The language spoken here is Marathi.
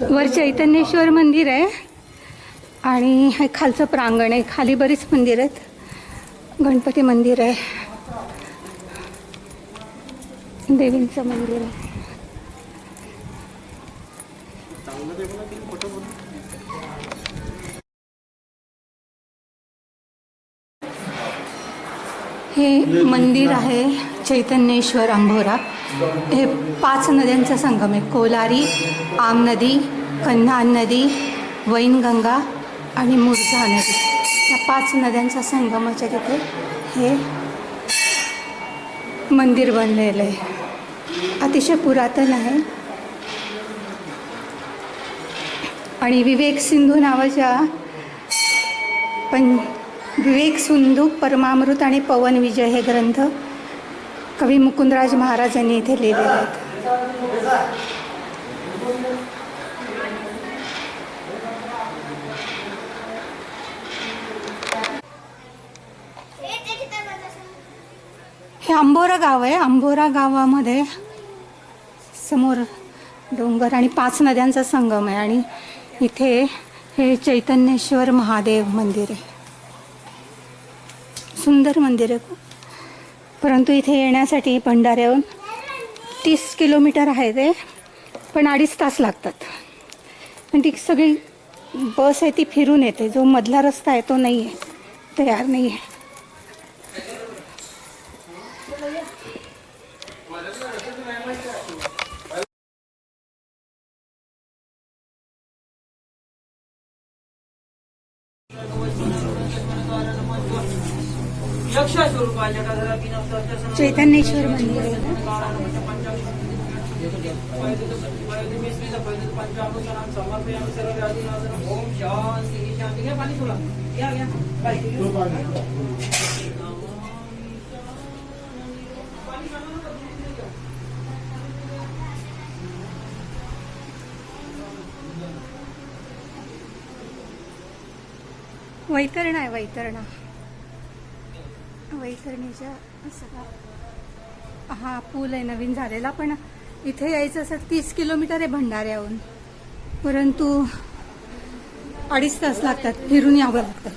वर चैतन्येश्वर मंदिर आहे. आणि हे खालचं प्रांगण आहे. खाली बरीच मंदिर आहेत. गणपती मंदिर आहे. देवींचं मंदिर आहे. हे मंदिर आहे चैतन्येश्वर अंभोरा. हे पाच नद्यांचा संगम आहे. कोलारी आम नदी कन्हान नदी वैनगंगा आणि मुरझा नदी. या पाच नद्यांचा संगमाच्या तिथे हे मंदिर बनलेलं आहे. अतिशय पुरातन आहे. आणि विवेक सिंधू नावाच्या पण विवेक सुंदूक परमामृत आणि पवन विजय हे ग्रंथ कवी मुकुंदराज महाराज यांनी इथे लिहिलेले आहेत. हे आंबोरा गाव आहे. आंबोरा गावामध्ये समोर डोंगर आणि पाच नद्यांचा संगम आहे आणि इथे हे चैतन्येश्वर महादेव मंदिर आहे. सुंदर मंदिर आहे खूप. परंतु इथे येण्यासाठी भंडाऱ्याहून तीस किलोमीटर आहे ते पण अडीच तास लागतात. पण ती सगळी बस आहे ती फिरून येते. जो मधला रस्ता आहे तो नाही आहे. तयार नाही आहे. चैतन्येश्वर मंदिर आहे वैतरणा समर्पयामी सर्व वैतरणीच्या सगळा हा पूल आहे नवीन झालेला पण इथे यायचं असं तीस किलोमीटर आहे भंडाऱ्याहून. परंतु अडीच तास लागतात फिरून यावं लागतं.